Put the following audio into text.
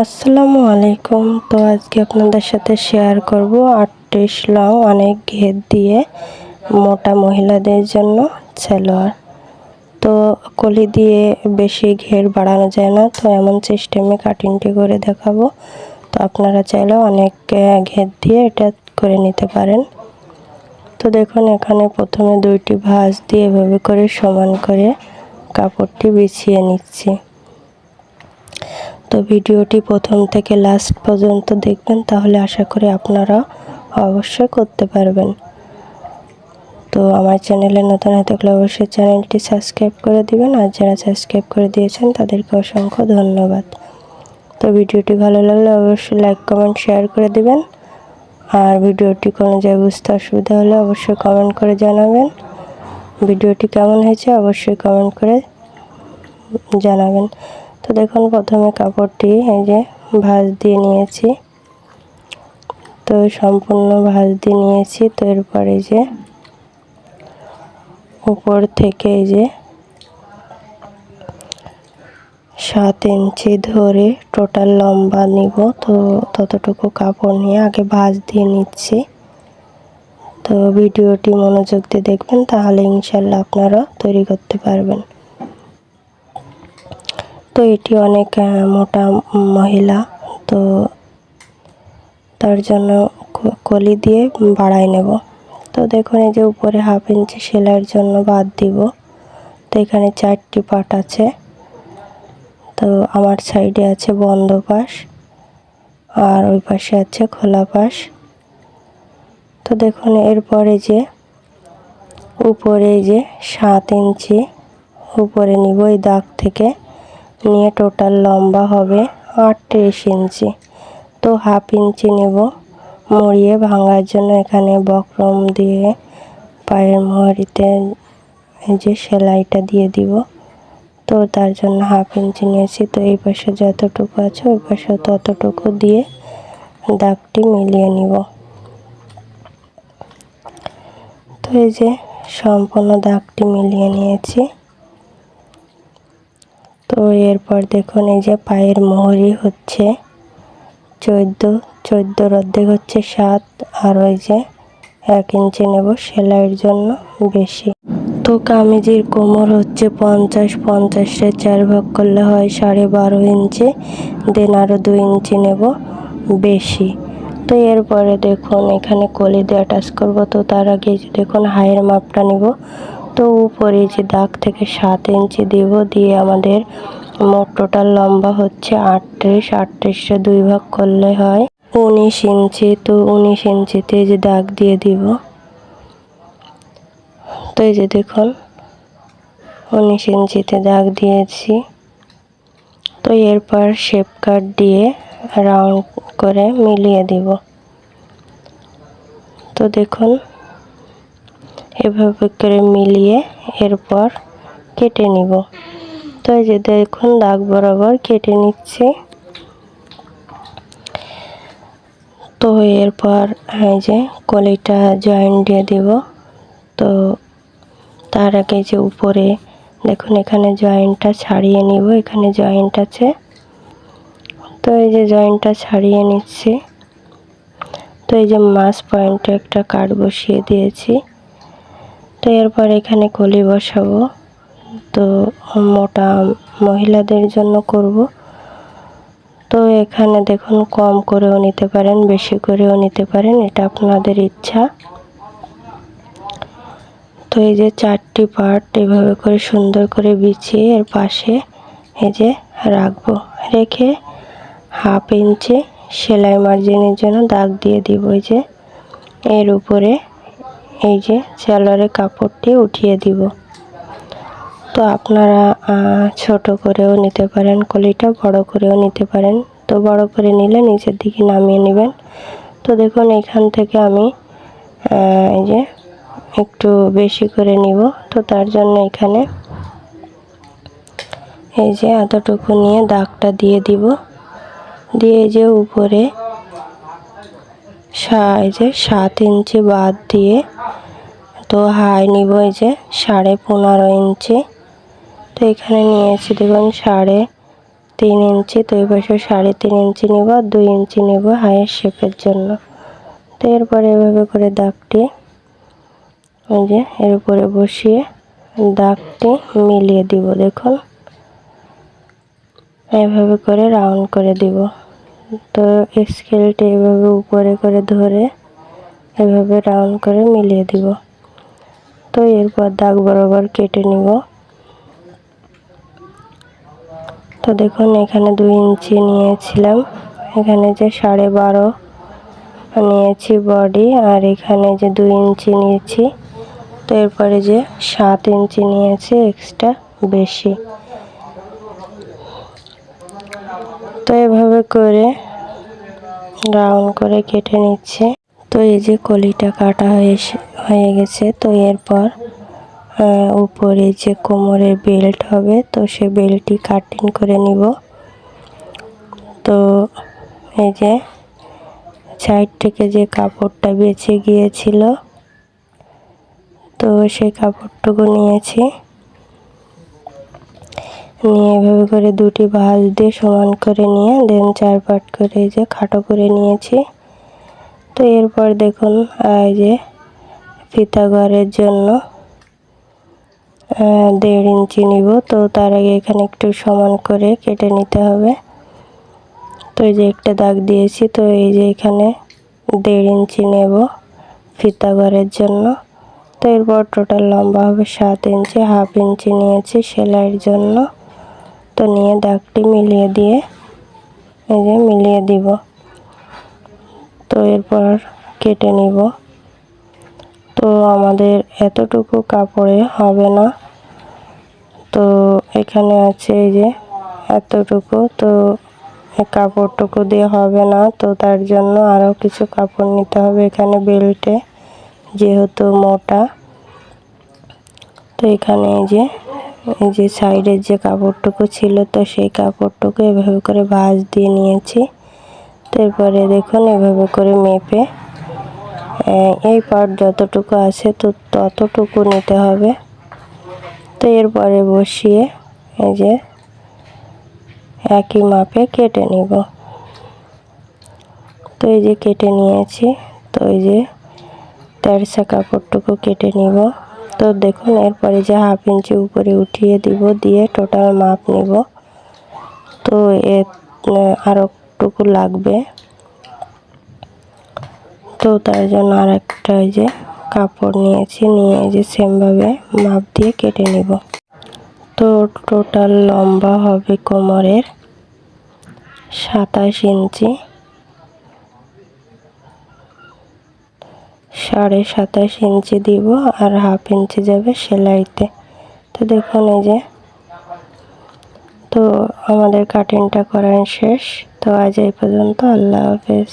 আসসালামু আলাইকুম। তো আজকে আপনাদের সাথে শেয়ার করব আটত্রিশ লং অনেক ঘের দিয়ে মোটা মহিলাদের জন্য সালোয়ার। তো কলি দিয়ে বেশি ঘের বাড়ানো যায় না, তো এমন সিস্টেমে কাটিংটি করে দেখাবো। তো আপনারা চাইলেও অনেক ঘের দিয়ে এটা করে নিতে পারেন। তো দেখুন, এখানে প্রথমে দুইটি ভাঁজ দিয়ে এভাবে করে সমান করে কাপড়টি বিছিয়ে নিচ্ছি। তো ভিডিওটি প্রথম থেকে লাস্ট পর্যন্ত দেখবেন, তাহলে আশা করি আপনারা অবশ্যই করতে পারবেন। তো আমার চ্যানেলে নতুন হয়ে থাকলে অবশ্যই চ্যানেলটি সাবস্ক্রাইব করে দিবেন, আর যারা সাবস্ক্রাইব করে দিয়েছেন, তাদেরকে অসংখ্য ধন্যবাদ। তো ভিডিওটি ভালো লাগলে অবশ্যই লাইক কমেন্ট শেয়ার করে দিবেন। আর ভিডিওটি কোনো জায়গায় বুঝতে অসুবিধা হলে অবশ্যই কমেন্ট করে জানাবেন। ভিডিওটি কেমন হয়েছে অবশ্যই কমেন্ট করে জানাবেন। তো দেখুন, প্রথমে কাপড়টি এই যে ভাঁজ দিয়ে নিয়েছি। তো সম্পূর্ণ ভাঁজ দিয়ে নিয়েছি। তো এরপরে যে উপর থেকে এই যে সাত ইঞ্চি ধরে টোটাল লম্বা নিব। তো ততটুকু কাপড় নিয়ে আগে ভাঁজ দিয়ে নিচ্ছি। তো ভিডিওটি মনোযোগ দিয়ে দেখবেন, তাহলে ইনশাল্লাহ আপনারা তৈরি করতে পারবেন। তো এটি অনেক মোটা মহিলা, তো তার জন্য কলি দিয়ে বাড়াই নেব। তো দেখুন, এই যে উপরে হাফ ইঞ্চি সেলাইয়ের জন্য বাদ দিব। তো এখানে চারটি পাট আছে। তো আমার সাইডে আছে বন্ধ পাশ, আর ওই পাশে আছে খোলা পাশ। তো দেখুন, এরপরে যে উপরে যে সাত ইঞ্চি, উপরে নিব এই দাগ থেকে। নিয়ে টোটাল লম্বা হবে আটত্রিশ ইঞ্চি। তো হাফ ইঞ্চি নেব। মরিয়ে ভাঙার জন্য এখানে বক্রম দিয়ে পায়ের মোহরিতে যে সেলাইটা দিয়ে দিব। তো তার জন্য হাফ ইঞ্চি নিয়েছি। তো এই পাশে যতটুকু আছে ওই পাশে ততটুকু দিয়ে দাগটি মিলিয়ে নিব। তো এই যে সম্পূর্ণ দাগটি মিলিয়ে নিয়েছি। তো এরপর দেখুন, এই যে পায়ের মোহরি হচ্ছে চোদ্দ চোদ্দোর অর্ধেক হচ্ছে সাত, আর ওই যে এক ইঞ্চি নেব সেলাইয়ের জন্য বেশি। তো কামিজির কোমর হচ্ছে পঞ্চাশ পঞ্চাশে চার ভাগ করলে হয় সাড়ে বারো ইঞ্চি, দেন আরও দুই ইঞ্চি নেব বেশি। তো এরপরে দেখুন, এখানে কলি দিয়ে অ্যাটাচ করব। তো তার আগে দেখুন হাইয়ের মাপটা নিব। তো উপরে যে দাগ থেকে সাত ইঞ্চি দিব দিয়ে আমাদের মোট টোটাল লম্বা হচ্ছে আটত্রিশ আটত্রিশে দুই ভাগ করলে হয় উনিশ ইঞ্চি। তো উনিশ ইঞ্চিতে যে দাগ দিয়ে দিব। তো এই যে দেখুন, উনিশ ইঞ্চিতে দাগ দিয়েছি। তো এরপর শেপ কাট দিয়ে রাউন্ড করে মিলিয়ে দিব। তো দেখুন এভাবে করে মিলিয়ে এরপর কেটে নিব। তো এই যে দেখুন, দাগ বরাবর কেটে নিচ্ছি। তো এরপর এই যে কলিটা জয়েন্ট দিয়ে দিব। তো তার আগে যে উপরে, দেখুন, এখানে জয়েন্টটা ছাড়িয়ে নিব, এখানে জয়েন্ট আছে। তো এই যে জয়েন্টটা ছাড়িয়ে নিচ্ছি। তো এই যে মাছ পয়েন্টে একটা কাঠ বসিয়ে দিয়েছি। তো এরপর এখানে কলি বসাবো। তো মোটা মহিলাদের জন্য করব। তো এখানে দেখুন কম করেও নিতে পারেন, বেশি করেও নিতে পারেন, এটা আপনাদের ইচ্ছা। তো এই যে চারটি পার্ট এভাবে করে সুন্দর করে বিছিয়ে এর পাশে এই যে রাখব। রেখে হাফ ইঞ্চি সেলাই মার্জিনের জন্য দাগ দিয়ে দিব এই যে। এর উপরে এই যে সালোয়ারের কাপড়টি উঠিয়ে দিব। তো আপনারা ছোট করেও নিতে পারেন, কলিটা বড় করেও নিতে পারেন। তো বড় করে নিলে নিচের দিকে নামিয়ে নেবেন। তো দেখুন, এখান থেকে আমি এই যে একটু বেশি করে নিব। তো তার জন্য এখানে এই যে এতটুকু নিয়ে দাগটা দিয়ে দিব। দিয়ে যে উপরে এই যে সাত ইঞ্চি বাদ দিয়ে তো হাই নিব এই যে সাড়ে পনেরো ইঞ্চি। তো এখানে নিয়েছি দেখুন সাড়ে তিন ইঞ্চি, তো এই পাশে সাড়ে তিন ইঞ্চি নিব আর দুই ইঞ্চি নিব হায়ের শেপের জন্য। তো এরপরে এভাবে করে দাগটি ওই যে এর উপরে বসিয়ে দাগটি মিলিয়ে দিব দেখুন। এভাবে করে রাউন্ড করে দিব। তো স্কেলটি এভাবে উপরে করে ধরে এভাবে রাউন্ড করে মিলিয়ে দিব। তো এরপর দাগ বরাবর কেটে নিব। তো দেখুন, এখানে দুই ইঞ্চি নিয়েছিলাম। এখানে যে সাড়ে বারো নিয়েছি বডি, আর এখানে যে দুই ইঞ্চি নিয়েছি, তো এরপরে যে সাত ইঞ্চি নিয়েছি এক্সট্রা বেশি। তো এভাবে করে রাউন্ড করে কেটে নিচ্ছে। তো এই যে কলিটা কাটা হয়ে হয়ে গেছে। তো এরপর উপরে যে কোমরের বেল্ট হবে, তো সে বেল্টটি কাটিং করে নিব। তো এই যে সাইড থেকে যে কাপড়টা বেঁচে গিয়েছিল, তো সেই কাপড়টুকু নিয়েছি। নিয়ে এভাবে করে দুটি ভাঁজ দিয়ে সমান করে নিয়ে, দেন চার পাট করে এই যে খাটো করে নিয়েছি। তো এরপর দেখুন, এই যে ফিতা ঘরের জন্য দেড় ইঞ্চি নিব। তো তার আগে এখানে একটু সমান করে কেটে নিতে হবে। তো এই যে একটা দাগ দিয়েছি, তো এই যে এখানে দেড় ইঞ্চি নেব ফিতা ঘরের জন্য। তো এরপর টোটাল লম্বা হবে সাত ইঞ্চি, হাফ ইঞ্চি নিয়েছি সেলাইয়ের জন্য। তো নিয়ে দাগটি মিলিয়ে দিয়ে এই যে মিলিয়ে দিব। তো এরপর কেটে নিব। তো আমাদের এতটুকু কাপড়ে হবে না। তো এখানে আছে এই যে এতটুকু। তো কাপড়টুকু দিয়ে হবে না। তো তার জন্য আরও কিছু কাপড় নিতে হবে এখানে বেল্টে, যেহেতু মোটা। তো এখানে এই যে এই যে সাইডের যে কাপড়টুকু ছিল তো সেই কাপড়টুকু এভাবে করে ভাঁজ দিয়ে নিয়েছি। তারপরে দেখুন, এভাবে করে মেপে এই পার্ট যতটুকু আছে তো ততটুকু নিতে হবে। তো এরপরে বসিয়ে এই যে একই মাপে কেটে নিব। তো এই যে কেটে নিয়েছি, তো এই যে তেরসা কাপড়টুকু কেটে নিব। তো দেখুন, এরপরে যে হাফ ইঞ্চি উপরে উঠিয়ে দিব, দিয়ে টোটাল মাপ নিব। তো এ আরোটুকু লাগবে। তো তার জন্য আর একটা যে কাপড় নিয়েছি, নিয়ে যে সেমভাবে মাপ দিয়ে কেটে নিব। তো টোটাল লম্বা হবে কোমরের সাতাশ ইঞ্চি সাড়ে সাতাশ ইঞ্চি দিব আর হাফ ইঞ্চি যাবে সেলাইতে। তো দেখুন এই যে, তো আমাদের কাটিংটা করেন শেষ। তো আজ এই পর্যন্ত, আল্লাহ হাফেজ।